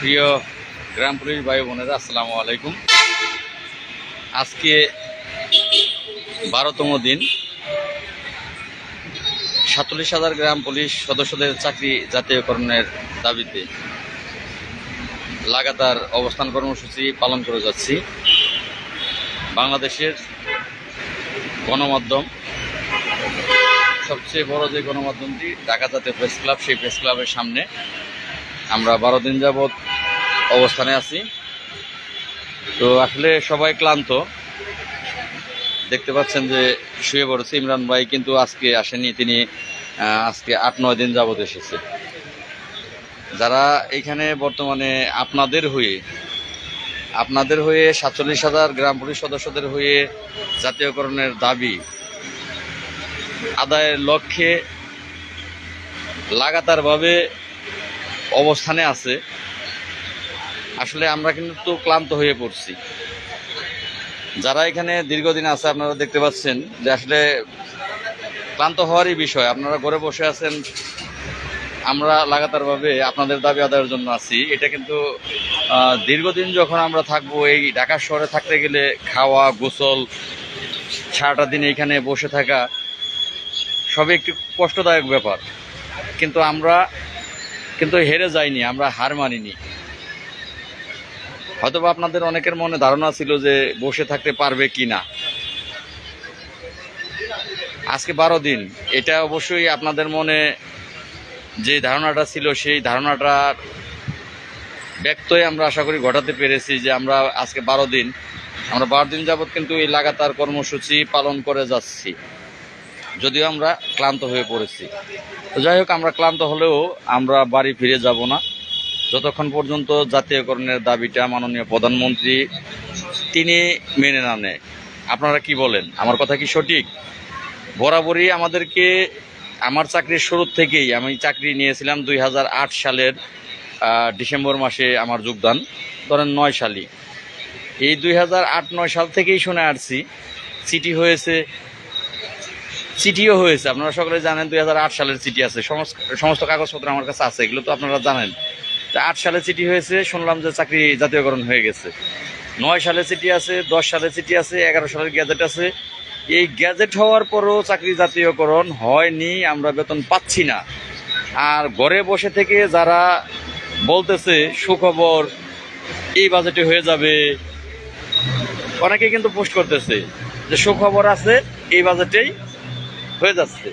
প্রিয় গ্রাম পুলিশ ভাই বোনেরা, আসসালামু আলাইকুম। আজকে বারোতম দিন। সাতচল্লিশ হাজার গ্রাম পুলিশ সদস্যদের চাকরি জাতীয়করণের দাবিতে লাগাতার অবস্থান কর্মসূচি পালন করে যাচ্ছি। বাংলাদেশের গণমাধ্যম, সবচেয়ে বড় যে গণমাধ্যমটি ঢাকা জাতীয় প্রেস ক্লাব, সেই প্রেস ক্লাবের সামনে আমরা বারো দিন যাবৎ অবস্থানে আছি। তো আসলে সবাই ক্লান্ত। দেখতে পাচ্ছেন যে শুয়ে পড়েছে ইমরান ভাই, কিন্তু আজকে আসেনি তিনি আজকে আট, নয় দিন যাবত এসেছে। যারা এখানে বর্তমানে আপনাদের হয়ে আপনাদের হয়ে সাতচল্লিশ হাজার গ্রাম পুলিশ সদস্যদের হয়ে জাতীয়করণের দাবি, আদায়ের লক্ষ্যে লাগাতারভাবে অবস্থানে আছে আসলে আমরা কিন্তু ক্লান্ত হয়ে পড়ছি। যারা এখানে দীর্ঘদিন আছে, আপনারা দেখতে পাচ্ছেন যে আসলে ক্লান্ত হওয়ারই বিষয়। আপনারা ঘরে বসে আছেন, আমরা লাগাতারভাবে আপনাদের দাবি আদায়ের জন্য আছি। এটা কিন্তু দীর্ঘদিন যখন আমরা থাকব এই ঢাকা শহরে থাকতে গেলে খাওয়া, গোসল, সারাটা দিন এখানে বসে থাকা সবই একটু কষ্টদায়ক ব্যাপার। কিন্তু আমরা কিন্তু হেরে যাইনি, আমরা হার মানিনি। হয়তোবা আপনাদের অনেকের মনে ধারণা ছিল যে বসে থাকতে পারবে কি না আজকে বারো দিন। এটা অবশ্যই আপনাদের মনে যে ধারণাটা ছিল, সেই ধারণাটার ব্যক্তই আমরা আশা করি ঘটাতে পেরেছি যে আমরা আজকে বারো দিন। আমরা বারো দিন যাবৎ কিন্তু এই লাগাতার কর্মসূচি পালন করে যাচ্ছি। যদিও আমরা ক্লান্ত হয়ে পড়েছি। তো যাই হোক, আমরা ক্লান্ত হলেও আমরা বাড়ি ফিরে যাব না। যতক্ষণ পর্যন্ত জাতীয়করণের দাবিটা মাননীয় প্রধানমন্ত্রী তিনি মেনে না নেয়, আপনারা কি বলেন? আমার কথা কি সঠিক? বরাবরই আমাদেরকে আমার চাকরির শুরু থেকেই আমি চাকরি নিয়েছিলাম দুই হাজার আট সালের ডিসেম্বর মাসে আমার যোগদান, ধরেন নয় সালই। এই দুই হাজার আট নয় সাল থেকেই শুনে আসছি সিটি হয়েছে, চিঠিও হয়েছে। আপনারা সকলে জানেন দুই হাজার আট সালের চিঠি আছে সমস্ত কাগজপত্র আমার কাছে আছে, এগুলো তো আপনারা জানেন। আট সালে চিঠি হয়েছে, শুনলাম যে চাকরি জাতীয়করণ হয়ে গেছে। নয় সালে চিঠি আছে, দশ সালে চিঠি আছে, এগারো সালের গ্যাজেট আছে। এই গ্যাজেট হওয়ার পরও চাকরি জাতীয়করণ হয়নি, আমরা বেতন পাচ্ছি না। আর ঘরে বসে থেকে যারা বলতেছে, সুখবর, এই বাজেটে হয়ে যাবে অনেকে কিন্তু পোস্ট করতেছে যে সুখবর আছে, এই বাজেটেই হয়ে যাচ্ছে।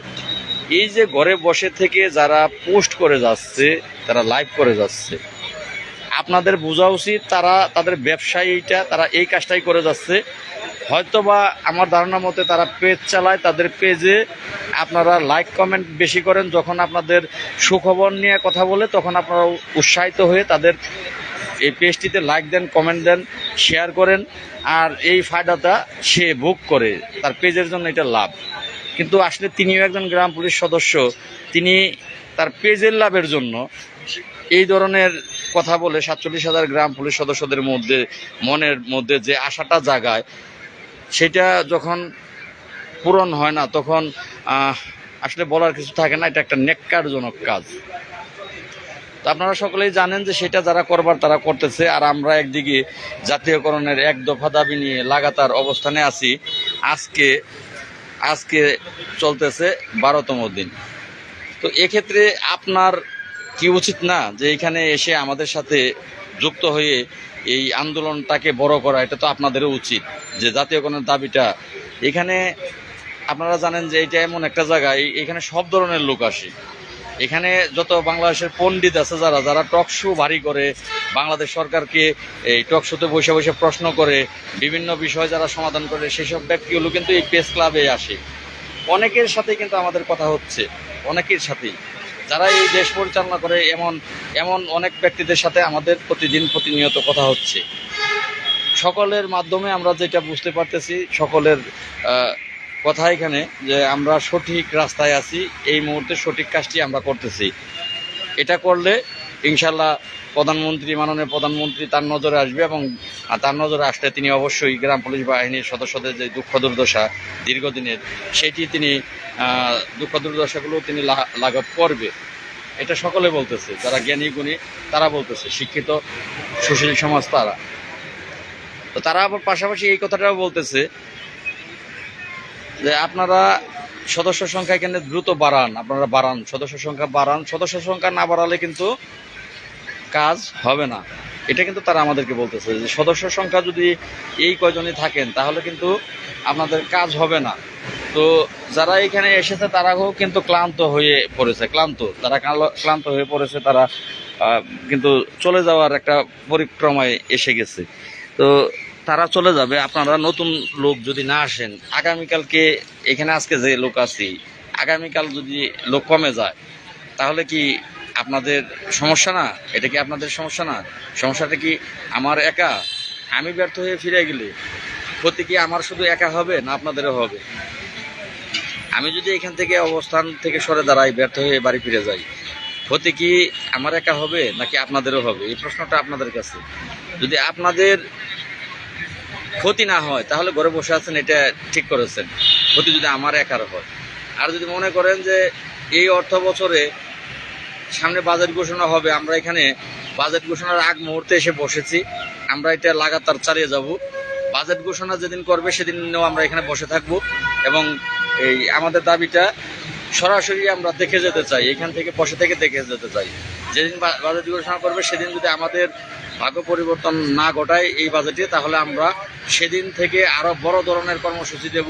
এই যে ঘরে বসে থেকে যারা পোস্ট করে যাচ্ছে, তারা লাইভ করে যাচ্ছে, আপনাদের বোঝা উচিত তারা, তাদের ব্যবসায়ীটা, তারা এই কাজটাই করে যাচ্ছে। হয়তোবা আমার ধারণা মতে তারা পেজ চালায়, তাদের পেজে আপনারা লাইক কমেন্ট বেশি করেন, যখন আপনাদের সুখবর নিয়ে কথা বলে, তখন আপনারা উৎসাহিত হয়ে তাদের এই পেজটিতে লাইক দেন কমেন্ট দেন শেয়ার করেন। আর এই ফায়দাটা সে ভোগ করে, তার পেজের জন্য এটা লাভ। কিন্তু আসলে তিনিও একজন গ্রাম পুলিশ সদস্য। তিনি তার পেজের লাভের জন্য এই ধরনের কথা বলে সাতচল্লিশ হাজার গ্রাম পুলিশ সদস্যদের মধ্যে, মনের মধ্যে যে আশাটা জাগায়, সেটা যখন পূরণ হয় না, তখন আসলে বলার কিছু থাকে না, এটা একটা নেককারজনক কাজ। তো আপনারা সকলেই জানেন যে সেটা যারা করবার তারা করতেছে, আর আমরা একদিকে জাতীয়করণের এক দফা দাবি নিয়ে লাগাতার অবস্থানে আছি। আজকে আজকে চলতেছে বারোতম দিন। তো এক্ষেত্রে আপনার কি উচিত না যে এখানে এসে আমাদের সাথে যুক্ত হয়ে এই আন্দোলনটাকে বড় করা? এটা তো আপনাদেরও উচিত যে জাতীয়করণের দাবিটা। এখানে আপনারা জানেন যে এটা এমন একটা জায়গায় এখানে সব ধরনের লোক আসে। এখানে যত বাংলাদেশের পণ্ডিত আছে যারা যারা টক শো ভারী করে, বাংলাদেশ সরকারকে এই টক শোতে বসে বসে প্রশ্ন করে, বিভিন্ন বিষয় যারা সমাধান করে, সেসব ব্যক্তিগুলো কিন্তু এই প্রেস ক্লাবে আসে। অনেকের সাথে কিন্তু আমাদের কথা হচ্ছে, অনেকের সাথেই। যারা এই দেশ পরিচালনা করে, এমন এমন অনেক ব্যক্তিদের সাথে আমাদের প্রতিদিন প্রতিনিয়ত কথা হচ্ছে। সকলের মাধ্যমে আমরা যেটা বুঝতে পারতেছি, সকলের কথা এখানে যে আমরা সঠিক রাস্তায় আছি, এই মুহূর্তে সঠিক কাজটি আমরা করতেছি। এটা করলে ইনশাল্লাহ প্রধানমন্ত্রী, মাননীয় প্রধানমন্ত্রী তার নজরে আসবে এবং তার নজরে আসলে তিনি অবশ্যই গ্রাম পুলিশ বাহিনীর সদস্যদের যে দুঃখ দুর্দশা দীর্ঘদিনের, সেটি তিনি দুঃখ দুর্দশাগুলো তিনি লাঘব করবে। এটা সকলে বলতেছে, যারা জ্ঞানী, গুণী, তারা বলতেছে, শিক্ষিত, সুশীল সমাজ তারা। তো তারা আবার পাশাপাশি এই কথাটাও বলতেছে যে আপনারা সদস্য সংখ্যা এখানে দ্রুত বাড়ান, আপনারা বাড়ান, সদস্য সংখ্যা বাড়ান, সদস্য সংখ্যা না বাড়ালে কিন্তু কাজ হবে না। এটা কিন্তু তারা আমাদেরকে বলতেছে যে সদস্য সংখ্যা যদি এই কয়জনই থাকেন, তাহলে কিন্তু আপনাদের কাজ হবে না। তো যারা এখানে এসেছে, তারাও কিন্তু ক্লান্ত হয়ে পড়েছে, ক্লান্ত। তারা ক্লান্ত হয়ে পড়েছে, তারা কিন্তু চলে যাওয়ার একটা পরিক্রমায় এসে গেছে। তো তারা চলে যাবে, আপনারা নতুন লোক যদি না আসেন, আগামীকালকে এখানে আজকে যে লোক আছি, আগামীকাল যদি লোক কমে যায়, তাহলে কি আপনাদের সমস্যা না? এটা কি আপনাদের সমস্যা না? সমস্যাটা কি আমার একা? আমি ব্যর্থ হয়ে ফিরে গেলে ক্ষতি কি আমার শুধু একা হবে না আপনাদেরও হবে? আমি যদি এখান থেকে অবস্থান থেকে সরে দাঁড়াই, ব্যর্থ হয়ে বাড়ি ফিরে যাই, ক্ষতি কি আমার একা হবে নাকি আপনাদেরও হবে? এই প্রশ্নটা আপনাদের কাছে। যদি আপনাদের ক্ষতি না হয়, তাহলে ঘরে বসে আছেন, এটা ঠিক করেছেন। ক্ষতি যদি আমার একার হয়। আর যদি মনে করেন যে এই অর্থ বছরে সামনে বাজেট ঘোষণা হবে, আমরা এখানে বাজেট ঘোষণার আগ মুহূর্তে এসে বসেছি, আমরা এটা লাগাতার চালিয়ে যাব। বাজেট ঘোষণা যেদিন করবে, সেদিনও আমরা এখানে বসে থাকব এবং এই আমাদের দাবিটা সরাসরি আমরা দেখে যেতে চাই, এখান থেকে, বসে থেকে দেখে যেতে চাই। যেদিন বাজেট ঘোষণা করবে, সেদিন যদি আমাদের ভাগ্য পরিবর্তন না ঘটায় এই বাজেটে, তাহলে আমরা সেদিন থেকে আরও বড় ধরনের কর্মসূচি দেব।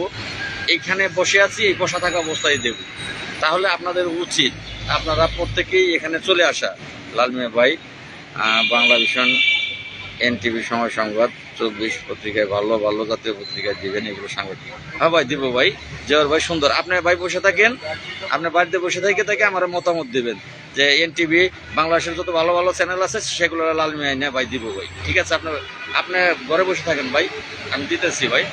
এইখানে বসে আছি, এই বসা থাকা অবস্থায় দেব। তাহলে আপনাদের উচিত, আপনারা প্রত্যেকেই এখানে চলে আসা। লালমিয়া ভাই বাংলা ভিশন এনটিভি সময় সংবাদ, চব্বিশ পত্রিকায় ভালো ভালো জাতীয় পত্রিকায় দিবেন এগুলো সাংবাদিক। হ্যাঁ ভাই, দিব ভাই। জয়ের ভাই, সুন্দর। আপনি ভাই বসে থাকেন? আপনি বাড়িতে বসে থেকে তাকে আমার মতামত দিবেন যে এনটিভি বাংলাদেশের যত ভালো ভালো চ্যানেল আছে, সেগুলো লালমিয়া এনে ভাই দিব ভাই। ঠিক আছে, আপনার, আপনি ঘরে বসে থাকেন ভাই। আমি দিতেছি ভাই।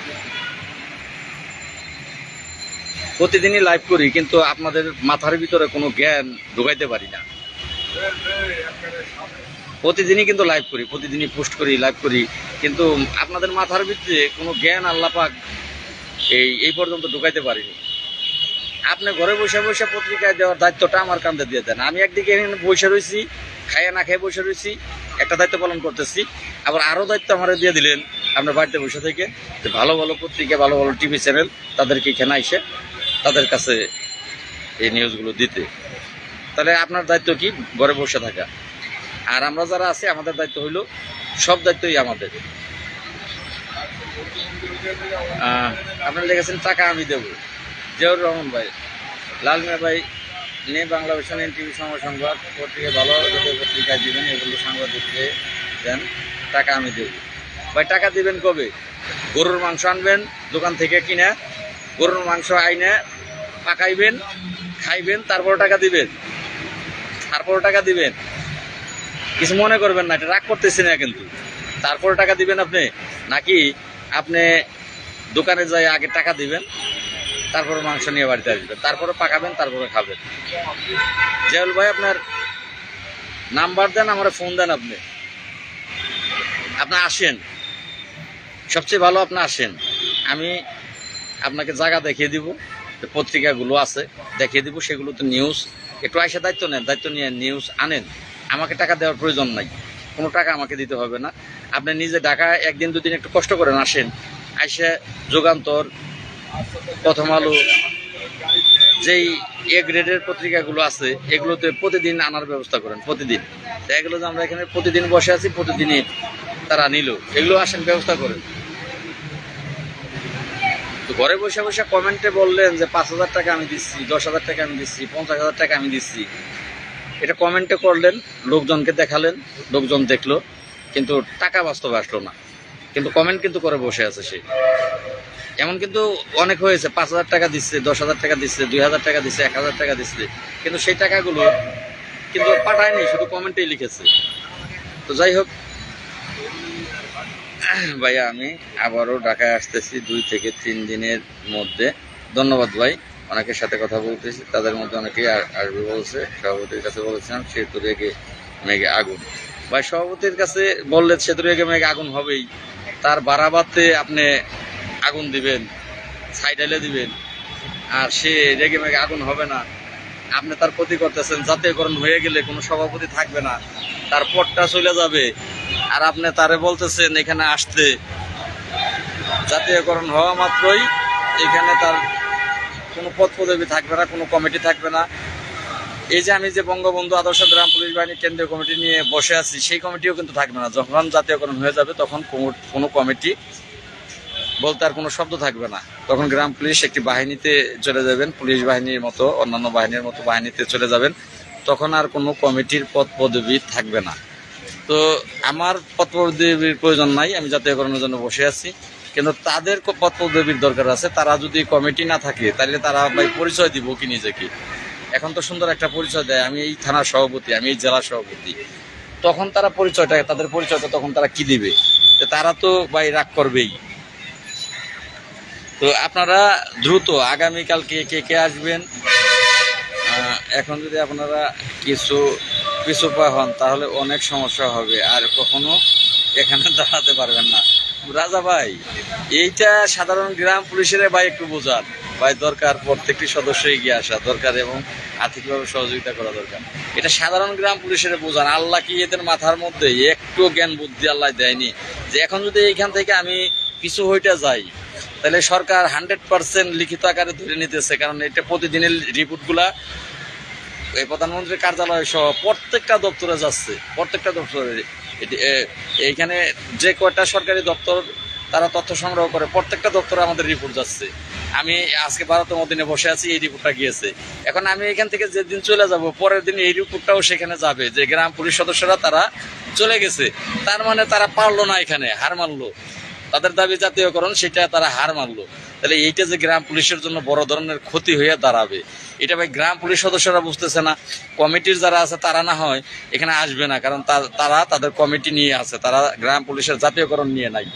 প্রতিদিনই লাইভ করি, কিন্তু আপনাদের মাথার ভিতরে কোনো জ্ঞান ঢুকাইতে পারি না। প্রতিদিনই কিন্তু লাইভ করি, প্রতিদিনই পোস্ট করি লাইভ করি। কিন্তু আপনাদের মাথার ভিত্তিতে কোনো জ্ঞান আল্লাপাক এই এই পর্যন্ত ঢুকাইতে পারিনি। আপনি ঘরে বসে বসে পত্রিকায় দেওয়ার দায়িত্বটা আমার কান্দে দিয়ে দেন। আমি একদিকে এখানে বসে রয়েছি খাইয়ে না খেয়ে বসে রয়েছি একটা দায়িত্ব পালন করতেছি। আবার আরও দায়িত্ব আমার দিয়ে দিলেন আপনার বাড়িতে বসে থেকে, যে ভালো ভালো পত্রিকা, ভালো ভালো টিভি চ্যানেল তাদেরকে এখানে এসে তাদের কাছে এই নিউজগুলো দিতে। তাহলে আপনার দায়িত্ব কি? ঘরে বসে থাকা। আর আমরা যারা আছি, আমাদের দায়িত্ব হইল সব দায়িত্বই আমাদের। আপনারা লিখেছেন, টাকা আমি দেবো। জিয়াউর রহমান ভাই লালমিয়া ভাই নিয়ে বাংলা ভিশন টিভি সংবাদ পত্রিকা ভালো জাতীয় পত্রিকায় দিবেন এগুলো সাংবাদিককে দেন, টাকা আমি দেব। ভাই, টাকা দিবেন কবে? গরুর মাংস আনবেন, দোকান থেকে কিনে, গরুর মাংস আইনে পাকাইবেন, খাইবেন তারপর টাকা দিবেন তারপর টাকা দিবেন। কিছু মনে করবেন না, এটা রাগ করতেছি না কিন্তু। তারপরে টাকা দিবেন আপনি? নাকি আপনি দোকানে যাই আগে টাকা দিবেন, তারপরে মাংস নিয়ে বাড়িতে আসবেন, তারপরে পাকাবেন, তারপরে খাবেন? জেউল ভাই, আপনার নাম্বার দেন, আমার ফোন দেন আপনি। আপনি আসেন। সবচেয়ে ভালো আপনি আসেন। আমি আপনাকে জায়গা দেখিয়ে দিব, পত্রিকাগুলো আছে, দেখিয়ে দিব সেগুলো তো নিউজ একটু আইসা দায়িত্ব নেন, দায়িত্ব নিয়ে নিউজ আনেন। আমাকে টাকা দেওয়ার প্রয়োজন নাই। কোনো টাকা আমাকে দিতে হবে না। আপনি নিজে ঢাকা একদিন, দুদিন একটু কষ্ট করেন আসেন। আইসে যুগান্তর, প্রথম আলো, যেই এ গ্রেডের পত্রিকাগুলো আছে, এগুলোতে প্রতিদিন আনার ব্যবস্থা করেন, প্রতিদিন। এগুলো যে আমরা এখানে প্রতিদিন বসে আছি, প্রতিদিনই তারা নিল। এগুলো আসেন, ব্যবস্থা করেন। তো ঘরে বসে বসে কমেন্টে বললেন যে, পাঁচ হাজার টাকা আমি দিচ্ছি, দশ হাজার টাকা আমি দিচ্ছি, পঞ্চাশ হাজার টাকা আমি দিচ্ছি। এটা কমেন্টে করলেন, লোকজনকে দেখালেন, লোকজন দেখল, কিন্তু টাকা বাস্তবে আসলো না। কিন্তু কমেন্ট কিন্তু করে বসে আছে সে। এমন কিন্তু অনেক হয়েছে, পাঁচ হাজার টাকা দিচ্ছে, দশ হাজার টাকা দিচ্ছে, দুই হাজার টাকা দিচ্ছে, এক হাজার টাকা দিচ্ছে, কিন্তু সেই টাকাগুলো কিন্তু পাঠায়নি, শুধু কমেন্টেই লিখেছে। তো যাই হোক, ভাইয়া, আমি আবারও ঢাকায় আসতেছি দুই থেকে তিন দিনের মধ্যে। ধন্যবাদ ভাই। অনেকের সাথে কথা বলতেছি, তাদের মধ্যে অনেকেই আসবে বলছে, সভাপতির কাছে বলেছিলাম সেতু রেগে মেঘে আগুন। ভাই, সভাপতির কাছে বললে সেতু রেগে মেঘে আগুন হবেই। তার বারাবাতে আপনি আগুন দিবেন সাইডালে দিবেন, আর সে রেগে মেঘে আগুন হবে না। আপনি তার ক্ষতি করতেছেন, জাতীয়করণ হয়ে গেলে কোনো সভাপতি থাকবে না। তার পদটা চলে যাবে। আর আপনি তারে বলতেছেন, এখানে আসতে। জাতীয়করণ হওয়া মাত্রই এখানে তার কোনো পদ পদবি থাকবে না, কোনো কমিটি থাকবে না। এই যে আমি যে বঙ্গবন্ধু আদর্শ গ্রাম পুলিশ বাহিনী কেন্দ্রীয় কমিটি নিয়ে বসে আছি, সেই কমিটিও কিন্তু থাকবে না। যখন জাতীয়করণ হয়ে যাবে, তখন কোনো- কমিটি বলতে আর কোনো শব্দ থাকবে না। তখন গ্রাম পুলিশ একটি বাহিনীতে চলে যাবেন, পুলিশ বাহিনীর মতো, অন্যান্য বাহিনীর মতো বাহিনীতে চলে যাবেন। তখন আর কোনো কমিটির পদ পদবি থাকবে না। তো আমার পদ পদবীর প্রয়োজন নাই, আমি জাতীয়করণের জন্য বসে আছি। কিন্তু তাদের ক- পদ পদবীর দরকার আছে। তারা যদি কমিটি না থাকে, তাহলে তারা ভাই পরিচয় দিব কি নিজেকে এখন তো সুন্দর একটা পরিচয় দেয়। আমি এই থানার সভাপতি, আমি এই জেলা সভাপতি। তখন তারা পরিচয়টা তাদের পরিচয়টা তখন তারা কি দিবে? তারা তো ভাই রাগ করবেই। তো আপনারা দ্রুত আগামীকালকে কে কে আসবেন? এখন যদি আপনারা কিছু পিছু পা হন, তাহলে অনেক সমস্যা হবে। আর কখনো এখানে দাঁড়াতে পারবেন না। রাজা ভাই, এইটা সাধারণ গ্রাম পুলিশের ভাই একটু বোঝান। ভাই, দরকার প্রত্যেকটি সদস্য এগিয়ে আসা, দরকার এবং আর্থিকভাবে সহযোগিতা করা দরকার। এটা সাধারণ গ্রাম পুলিশের বোঝান। আল্লাহ কি এদের মাথার মধ্যে একটু জ্ঞান বুদ্ধি আল্লাহ দেয়নি? যে এখন যদি এইখান থেকে আমি কিছু হইতে যাই, তাহলে সরকার হান্ড্রেড পার্সেন্ট লিখিত আকারে ধরে নিতেছে, কারণ এটা প্রতিদিনের রিপোর্টগুলা এই প্রধানমন্ত্রীর কার্যালয় সহ প্রত্যেকটা দপ্তরে যাচ্ছে, প্রত্যেকটা দপ্তরে। এটি- এ- এইখানে যে কয়টা সরকারি দপ্তর, তারা তথ্য সংগ্রহ করে। প্রত্যেকটা দপ্তরে আমাদের রিপোর্ট যাচ্ছে। আমি আজকে বারোতম দিনে বসে আছি, এই রিপোর্টটা গিয়েছে। এখন আমি এখান থেকে যেদিন চলে যাব, পরের দিন এই রিপোর্টটাও সেখানে যাবে, যে গ্রাম পুলিশ সদস্যরা তারা চলে গেছে। তার মানে তারা পারল না এখানে, হার মানলো। তাদের দাবি জাতীয়করণ, সেটা তারা হার মানলো। তাহলে এইটা যে গ্রাম পুলিশের জন্য বড় ধরনের ক্ষতি হয়ে দাঁড়াবে, এটা ভাই গ্রাম পুলিশ সদস্যরা বুঝতেছে না। কমিটির যারা আছে, তারা না হয় এখানে আসবে না, কারণ তারা তাদের কমিটি নিয়ে আছে, তারা গ্রাম পুলিশের জাতীয়করণ নিয়ে নাই।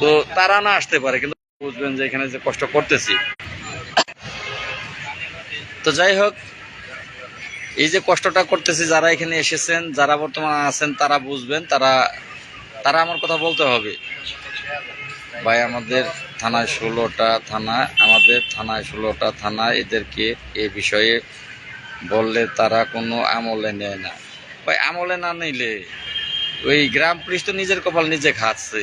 তো তারা না আসতে পারে, কিন্তু বুঝবেন যে এখানে যে কষ্ট করতেছি। তো যাই হোক, এই যে কষ্টটা করতেছি, যারা এখানে এসেছেন, যারা বর্তমানে আছেন, তারা বুঝবেন, তারা তারা আমার কথা বলতে হবে। ভাই, আমাদের থানায় ষোলোটা থানা, আমাদের থানায় ষোলোটা থানা, এদেরকে এ বিষয়ে বললে তারা কোনো আমলে নেয় না। ভাই, আমলে না নিলে ওই গ্রাম পুলিশ তো নিজের কপাল নিজে খাচ্ছে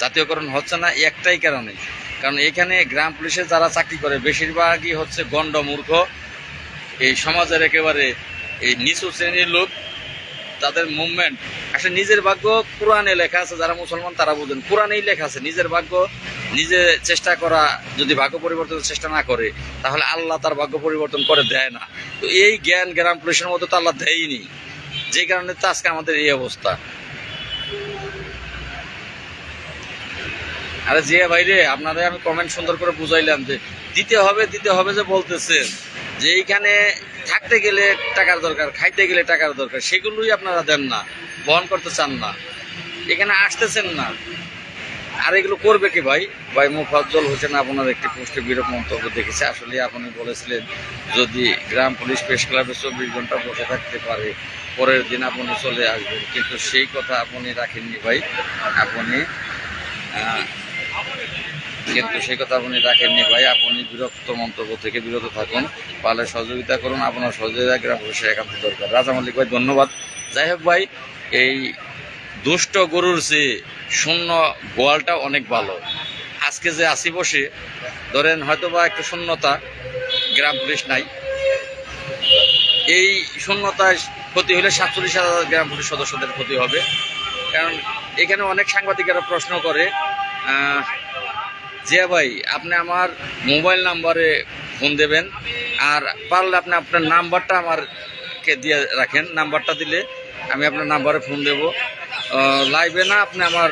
জাতীয়করণ হচ্ছে না একটাই কারণে। কারণ এখানে গ্রাম পুলিশে যারা চাকরি করে, বেশিরভাগই হচ্ছে গণ্ড মূর্খ এই সমাজের একেবারে এই নিচু শ্রেণির লোক তাদের মুভমেন্ট আসলে নিজের ভাগ্য কোরআনে লেখা আছে, যারা মুসলমান তারা বুঝেন। কোরআনেই লেখা আছে, নিজের ভাগ্য, নিজে চেষ্টা করা যদি ভাগ্য পরিবর্তনের চেষ্টা না করে, তাহলে আল্লাহ তার ভাগ্য পরিবর্তন করে দেয় না। তো এই জ্ঞান গ্রাম পুলিশের মতো তো আল্লাহ দেয়নি যে কারণে তো আজকে আমাদের এই অবস্থা। আরে যে ভাইরে আপনাদের আমি কমেন্ট সুন্দর করে বুঝাইলাম যে, দিতে হবে দিতে হবে যে বলতেছেন। যে এইখানে থাকতে গেলে টাকার দরকার, খাইতে গেলে টাকার দরকার, সেগুলোই আপনারা দেন না, বহন করতে চান না। এখানে আসতেছেন না। আর এগুলো করবে কি ভাই? ভাই, মুফাজ্জল হোসেন আপনার একটি পোস্টে বিরূপ মন্তব্য দেখেছে। আসলে আপনি বলেছিলেন, যদি গ্রাম পুলিশ প্রেস ক্লাবে চব্বিশ ঘণ্টা বসে থাকতে পারে, পরের দিন আপনি চলে আসবেন। কিন্তু সেই কথা আপনি রাখেননি ভাই। আপনি কিন্তু সেই কথা আপনি রাখেননি ভাই। আপনি বিরক্ত মন্তব্য থেকে বিরত থাকুন। পালে সহযোগিতা করুন। আপনার সহযোগিতা গ্রাম পুলিশের একান্ত দরকার। রাজা মল্লিক ভাই, ধন্যবাদ। যাই হোক ভাই, এই দুষ্ট গরুর চেয়ে শূন্য গোয়ালটা অনেক ভালো। আজকে যে আসি বসে, ধরেন হয়তো বা একটা শূন্যতা, গ্রাম পুলিশ নাই। এই শূন্যতায় ক্ষতি হলে সাতচল্লিশ হাজার গ্রাম পুলিশ সদস্যদের ক্ষতি হবে। কারণ এখানে অনেক সাংবাদিকেরা প্রশ্ন করে জিয়া ভাই, আপনি আমার মোবাইল নাম্বারে ফোন দেবেন। আর পারলে আপনি আপনার নাম্বারটা আমারকে দিয়ে রাখেন। নাম্বারটা দিলে আমি আপনার নাম্বারে ফোন দেব। লাইভে না আপনি আমার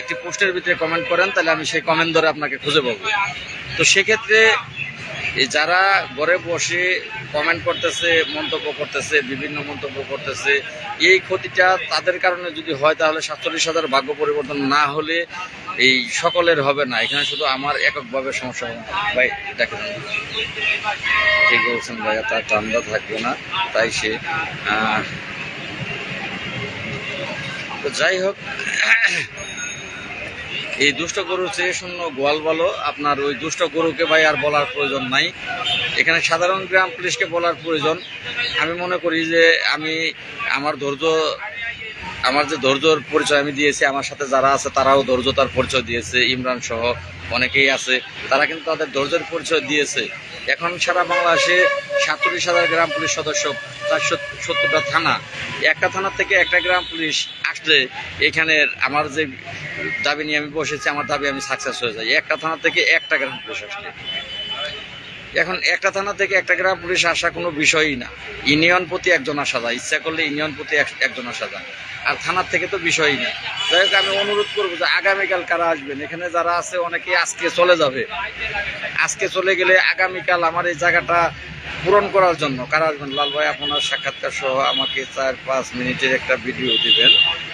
একটি পোস্টের ভিতরে কমেন্ট করেন, তাহলে আমি সেই কমেন্ট ধরে আপনাকে খুঁজে পাবো। তো সেক্ষেত্রে এই যারা ঘরে বসে কমেন্ট করতেছে, মন্তব্য করতেছে, বিভিন্ন মন্তব্য করতেছে, এই ক্ষতিটা তাদের কারণে যদি হয় তাহলে সাতচল্লিশ হাজার ভাগ্য পরিবর্তন না হলে এই সকলের হবে না এখানে শুধু আমার এককভাবে সমস্যা হবে। ভাই, দেখেন ঠিক বলছেন ভাই তার ঠান্ডা থাকবে না, তাই সে তো যাই হোক এই দুষ্ট গরুর চেয়ে শূন্য গোয়াল বলো। আপনার ওই দুষ্ট গরুকে ভাই আর বলার প্রয়োজন নাই। এখানে সাধারণ গ্রাম পুলিশকে বলার প্রয়োজন। আমি মনে করি যে আমি আমার ধৈর্য, আমার যে ধৈর্যর পরিচয় আমি দিয়েছি, আমার সাথে যারা আছে তারাও ধৈর্যতার পরিচয় দিয়েছে। ইমরান সহ অনেকেই আছে, তারা কিন্তু তাদের ধৈর্যের পরিচয় দিয়েছে। এখন সারা বাংলাদেশে সাতচল্লিশ হাজার গ্রাম পুলিশ সদস্য, চারশো সত্তরটা থানা। একটা থানা থেকে একটা গ্রাম পুলিশ আসলে এখানের আমার যে দাবি নিয়ে আমি বসেছি, আমার দাবি আমি সাকসেস হয়ে যাই। একটা থানা থেকে একটা গ্রাম পুলিশ আসলে। এখন একটা থানা থেকে একটা গ্রাম পুলিশ আসা কোনো বিষয়ই না। ইউনিয়ন প্রতি একজন আসা যায়। ইচ্ছা করলে ইউনিয়ন প্রতি এক- একজন আসা যায়। আর থানার থেকে তো বিষয়ই না যাই হোক, আমি অনুরোধ করব যে আগামীকাল কারা আসবেন? এখানে যারা আছে অনেকে আজকে চলে যাবে। আজকে চলে গেলে আগামীকাল আমার এই জায়গাটা পূরণ করার জন্য। কারা আসবেন? লাল ভাই, আপনার সাক্ষাৎকার সহ আমাকে চার পাঁচ মিনিটের একটা ভিডিও দিবেন।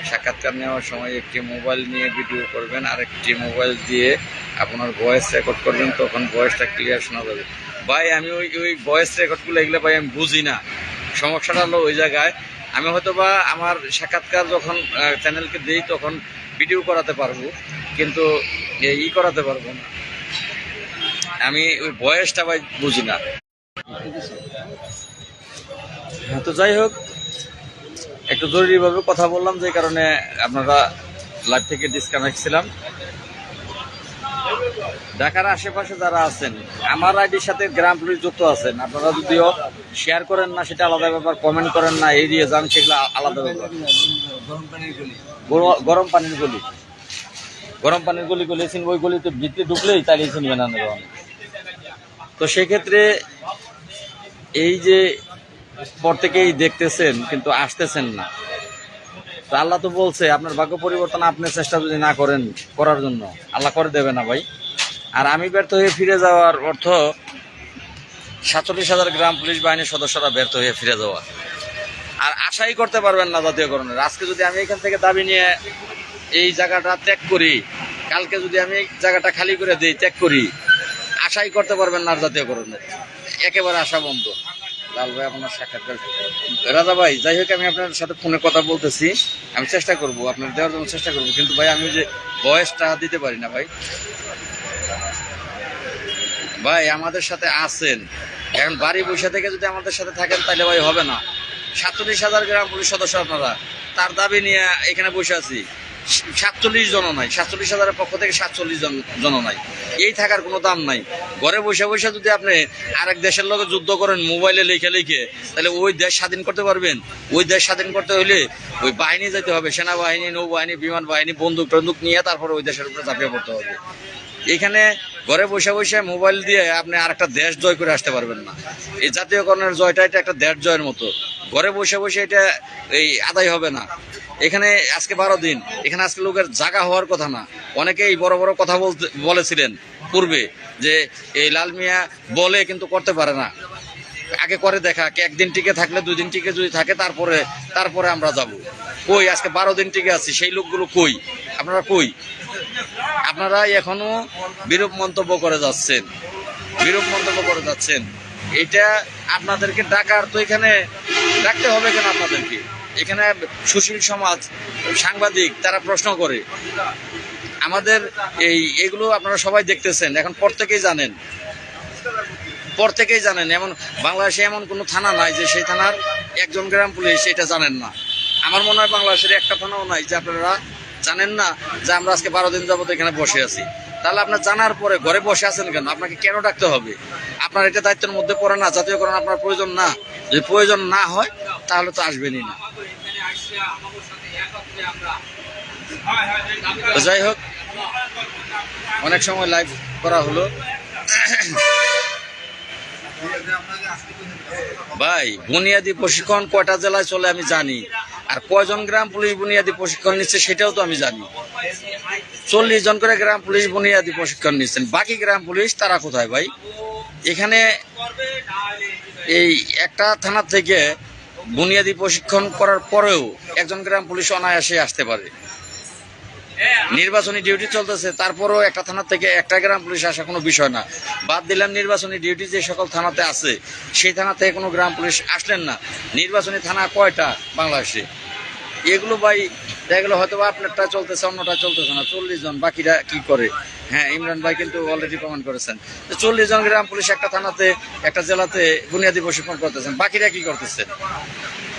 সাক্ষাৎকার নেওয়ার সময় একটি মোবাইল নিয়ে ভিডিও করবেন আর একটি মোবাইল দিয়ে আপনার ভয়েস রেকর্ড করবেন, তখন ভয়েসটা ক্লিয়ার শোনা যাবে। ভাই, আমি ওই ওই ভয়েস রেকর্ডগুলো এগুলো ভাই আমি বুঝি না। সমস্যাটা হলো ওই জায়গায় আমি হয়তো বা আমার সাক্ষাৎকার যখন চ্যানেলকে দিই তখন ভিডিও করাতে পারব কিন্তু ই করাতে পারব না। আমি ওই বয়সটা ভাই বুঝি না। হ্যাঁ, তো যাই হোক একটু জরুরিভাবে কথা বললাম যে কারণে আপনারা লাইভ থেকে ডিসকানেক্ট ছিলাম। ঢাকার আশেপাশে যারা আছেন, আমার আইডির সাথে গ্রাম পুলিশ যুক্ত আছেন, আপনারা যদিও শেয়ার করেন না, সেটা আলাদা ব্যাপার কমেন্ট করেন না এড়িয়ে যান, সেগুলো আলাদা ব্যাপার। গরম পানির গলি। গরম পানির গলি গলিয়েছেন ওই গলিতে ভিতরে ঢুকলেই তাড়িয়ে চিনবে না। তো সেক্ষেত্রে এই যে পর থেকেই দেখতেছেন, কিন্তু আসতেছেন না। আল্লাহ তো বলছে, আপনার ভাগ্য পরিবর্তন আপনি চেষ্টা যদি না করেন করার জন্য। আল্লাহ করে দেবে না ভাই। আর আমি ব্যর্থ হয়ে ফিরে যাওয়ার অর্থ, সাতচল্লিশ হাজার গ্রাম পুলিশ বাহিনীর সদস্যরা ব্যর্থ হয়ে ফিরে যাওয়া। আর আশাই করতে পারবেন না জাতীয়করণের। আজকে যদি আমি এখান থেকে দাবি নিয়ে এই জায়গাটা ত্যাগ করি, কালকে যদি আমি জায়গাটা খালি করে দিই, ত্যাগ করি, আশাই করতে পারবেন না জাতীয়করণের। একেবারে আশা বন্ধ লাল ভাই আপনার সাক্ষাৎকার রাজা ভাই, যাই হোক, আমি আপনার সাথে ফোনে কথা বলতেছি। আমি চেষ্টা করব, আপনার দেওয়ার জন্য চেষ্টা করব, কিন্তু ভাই, আমি যে বয়সটা দিতে পারি না ভাই। ভাই, আমাদের সাথে আছেন। এখন বাড়ি বসে থেকে যদি আমাদের সাথে থাকেন, তাহলে ভাই হবে না। সাতচল্লিশ হাজার গ্রাম পুলিশ সদস্য আপনারা। তার দাবি নিয়ে এখানে বসে আছি। সাতচল্লিশ জন নাই, সাতচল্লিশ হাজারের পক্ষ থেকে সাতচল্লিশ জন জন নাই। এই থাকার কোনো দাম নাই। ঘরে বসে বসে যদি আপনি আরেক দেশের লোকে যুদ্ধ করেন, মোবাইলে লিখে লিখে, তাহলে ওই দেশ স্বাধীন করতে পারবেন। ওই দেশ স্বাধীন করতে হলে ওই বাহিনী যেতে হবে, সেনাবাহিনী, নৌবাহিনী, বিমান বাহিনী, বন্দুক টন্দুক নিয়ে তারপরে ওই দেশের উপরে ঝাঁপিয়ে পড়তে হবে। এখানে ঘরে বসে বসে মোবাইল দিয়ে আপনি আর একটা দেশ জয় করে আসতে পারবেন না। এই জাতীয়করণের জয়টা এটা একটা দেশ জয়ের মতো। ঘরে বসে বসে এটা এই আদায় হবে না। এখানে আজকে বারো দিন। এখানে আজকে লোকের জাগা হওয়ার কথা না। অনেকেই বড় বড় কথা বলতে বলেছিলেন পূর্বে যে এই লাল মিয়া বলে কিন্তু করতে পারে না। আগে করে দেখা একদিন টিকে থাকলে দুই দিন টিকে যদি থাকে তারপরে তারপরে আমরা যাব। কই আজকে বারো দিন টিকে আছি, সেই লোকগুলো কই? আপনারা কই? আপনারা এখনও বিরূপ মন্তব্য করে যাচ্ছেন। বিরূপ মন্তব্য করে যাচ্ছেন। এটা আপনাদেরকে ডাকার তো এখানে ডাকতে হবে কেন আপনাদেরকে? এখানে সুশীল সমাজ, সাংবাদিক, তারা প্রশ্ন করে। আমাদের এই, এগুলো আপনারা সবাই দেখতেছেন, এখন প্রত্যেকেই জানেন। প্রত্যেকেই জানেন, এমন বাংলাদেশে এমন কোনো থানা নাই যে সেই থানার একজন গ্রাম পুলিশ এটা জানেন না। আমার মনে হয় বাংলাদেশের একটা থানাও নাই যে আপনারা জানেন না যে আমরা আজকে বারো দিন যাবত এখানে বসে আছি। তাহলে আপনার জানার পরে ঘরে বসে আছেন কেন? আপনাকে কেন ডাকতে হবে? আপনার এটা দায়িত্বের মধ্যে পড়ে না, জাতীয়করণ আপনার প্রয়োজন না। যদি প্রয়োজন না হয়, তাহলে তো আসবেনই না। যাই হোক, অনেক সময় লাইভ করা হলো। ভাই, বুনিয়াদী প্রশিক্ষণ কয়টা জেলায় চলে আমি জানি। আর কয়জন গ্রাম পুলিশ বুনিয়াদি প্রশিক্ষণ নিচ্ছে সেটাও তো আমি জানি। চল্লিশ জন করে গ্রাম পুলিশ বুনিয়াদি প্রশিক্ষণ নিচ্ছেন। বাকি গ্রাম পুলিশ, তারা কোথায় ভাই? এখানে এই একটা থানা থেকে বুনিয়াদি প্রশিক্ষণ করার পরেও একজন গ্রাম পুলিশ অনায়াসে আসতে পারে। নির্বাচনী ডিউটি চলতেছে, তারপরেও একটা থানা থেকে একটা গ্রাম পুলিশ আসা কোনো বিষয় না। বাদ দিলাম নির্বাচনী ডিউটি যে সকল থানাতে আছে, সেই থানা থেকে কোনো গ্রাম পুলিশ আসলেন না। নির্বাচনী থানা কয়টা বাংলাদেশে? এগুলো ভাই, দেখা গেলো হয়তো আপনারটা চলতেছে, অন্যটা চলতেছে না। চল্লিশ জন, বাকিরা কি করে? হ্যাঁ ইমরান ভাই কিন্তু অলরেডি প্রমাণ করেছেন। চল্লিশ জন গ্রাম পুলিশ একটা থানাতে, একটা জেলাতে বুনিয়াদী প্রশিক্ষণ করতেছেন, বাকিরা কি করতেছে?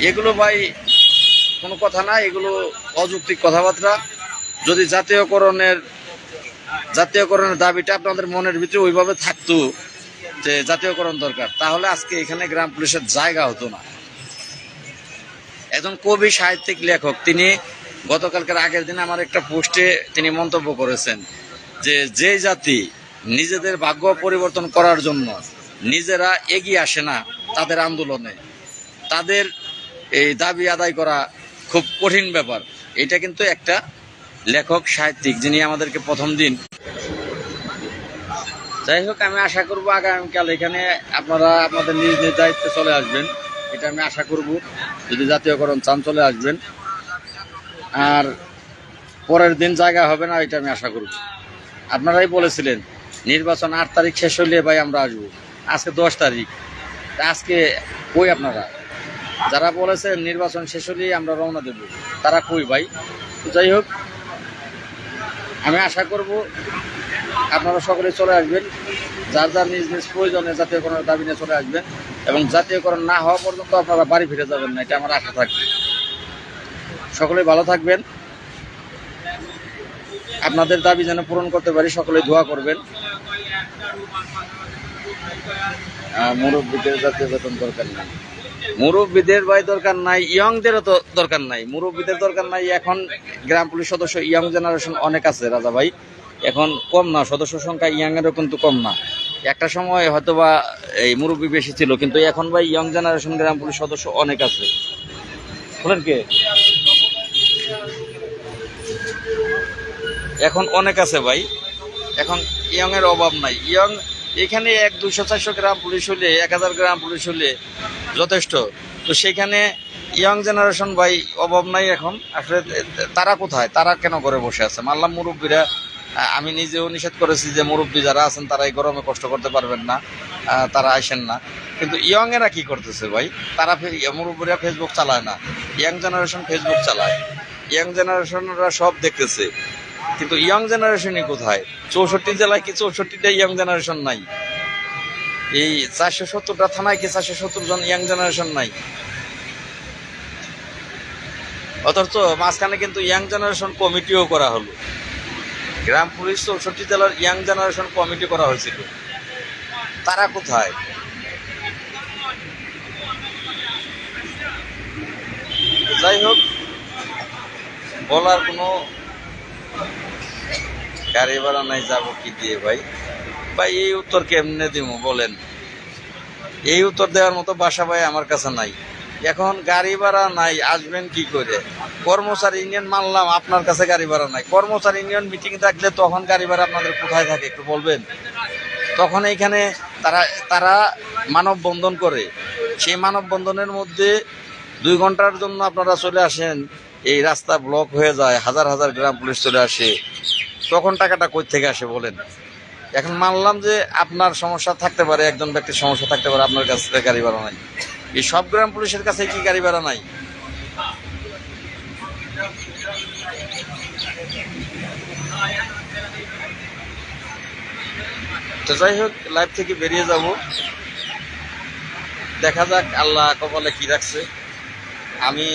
এগুলো ভাই, কোনো কথা না, এগুলো অযৌক্তিক কথাবার্তা। যদি জাতীয়করণের জাতীয়করণের দাবিটা আপনাদের মনের ভিতরে ওইভাবে থাকতো যে জাতীয়করণ দরকার, তাহলে আজকে এখানে গ্রাম পুলিশের জায়গা হতো না। একজন কবি, সাহিত্যিক, লেখক, তিনি গতকালকের আগের দিন আমার একটা পোস্টে তিনি মন্তব্য করেছেন যে যে জাতি নিজেদের ভাগ্য পরিবর্তন করার জন্য নিজেরা এগিয়ে আসে না তাদের আন্দোলনে, তাদের এই দাবি আদায় করা খুব কঠিন ব্যাপার। এটা কিন্তু একটা লেখক, সাহিত্যিক যিনি আমাদেরকে প্রথম দিন। যাই হোক, আমি আশা করব আগামীকাল এখানে আপনারা আপনাদের নিজ নিজ দায়িত্বে চলে আসবেন। এটা আমি আশা করব, যদি জাতীয়করণ চান চলে আসবেন। আর পরের দিন জায়গা হবে না, এটা আমি আশা করব। আপনারাই বলেছিলেন, নির্বাচন আট তারিখ শেষ হলে ভাই আমরা আসব। আজকে দশ তারিখ। আজকে কই আপনারা? যারা বলেছেন নির্বাচন শেষ হলেই আমরা রওনা দেব, তারা কই ভাই? যাই হোক আমি আশা করব আপনারা সকলে চলে আসবেন। যার যার নিজ নিজ প্রয়োজনে জাতীয়করণের দাবি নিয়ে চলে আসবেন এবং জাতীয়করণ না হওয়া পর্যন্ত আপনারা বাড়ি ফিরে যাবেন না, এটা আমার আশা থাকবে। সকলে ভালো থাকবেন। আপনাদের দাবি যেন পূরণ করতে পারি সকলে দোয়া করবেন। মুরব্বীদের জাতীয় বেতন দরকার নাই। মুরব্বীদের ভাই দরকার নাই, ইয়ংদেরও তো দরকার নাই। মুরব্বীদের দরকার নাই, এখন গ্রাম পুলিশ সদস্য ইয়ং জেনারেশন অনেক আছে, রাজা ভাই। এখন কম না, সদস্য সংখ্যা ইয়াং এরও কিন্তু কম না। একটা সময় হয়তোবা এই মুরব্বী বেশি ছিল, কিন্তু এখন ভাই ইয়ং জেনারেশন গ্রাম পুলিশ সদস্য অনেক আছে। বলেন কে? এখন অনেক আছে ভাই। এখন ইয়ং এর অভাব নাই। ইয়ং এখানে এক দুশো চারশো গ্রাম পুলিশ হলে এক হাজার গ্রাম পুলিশ হলে যথেষ্ট। তো সেখানে ইয়ং জেনারেশন ভাই অভাব নাই এখন। আসলে তারা কোথায়? তারা কেন করে বসে আছে? মানলাম মুরব্বীরা। আমি নিজেও নিষেধ করেছি যে মুরব্বী যারা আছেন, তারা এই গরমে কষ্ট করতে পারবেন না। তারা আসেন না। কিন্তু ইয়ং এরা কি করতেছে ভাই? তারা মুরব্বীরা ফেসবুক চালায় না। ইয়াং জেনারেশন ফেসবুক চালায়। ইয়াং জেনারেশনরা সব দেখতেছে। কিন্তু ইয়ং জেনারেশনই কোথায়? চৌষট্টি জেলায় কি চৌষট্টিটা ইয়ং জেনারেশন নাই? এই চারশো সত্তরটা থানায় কি চারশো সত্তর জন ইয়াং জেনারেশন নাই? অথচ মাঝখানে কিন্তু ইয়াং জেনারেশন কমিটিও করা হলো। গ্রাম পুলিশ চৌষট্টি জেলার ইয়াং জেনারেশন কমিটি করা হয়েছিল। তারা কোথায়? যাই হোক, বলার কোনো গাড়ি ভাড়া নাই, যাব কি দিয়ে ভাই? ভাই, এই উত্তর কেমনে দিব বলেন? এই উত্তর দেওয়ার মতো বাসা ভাই আমার কাছে নাই। এখন গাড়ি ভাড়া নাই, আসবেন কি করে? কর্মচারী ইউনিয়ন মানলাম, আপনার কাছে গাড়ি ভাড়া নাই। কর্মচারী ইউনিয়ন মিটিং থাকলে তখন গাড়ি ভাড়া আপনাদের কোথায় থাকে একটু বলবেন? তখন এইখানে তারা তারা মানববন্ধন করে। সেই মানববন্ধনের মধ্যে দুই ঘণ্টার জন্য আপনারা চলে আসেন, এই রাস্তা ব্লক হয়ে যায়, হাজার হাজার গ্রাম পুলিশ চলে আসে। তখন টাকাটা কই থেকে আসে বলেন? এখন মানলাম যে আপনার সমস্যা থাকতে পারে, একজন ব্যক্তির সমস্যা থাকতে পারে, আপনার কাছ থেকে গাড়ি ভাড়া নাই। এই সব গ্রাম পুলিশের কাছে কি গাড়ি ভাড়া নাই? তো যাই হোক লাইভ থেকে বেরিয়ে যাব। দেখা যাক আল্লাহ কপালে কি রাখছে। আমি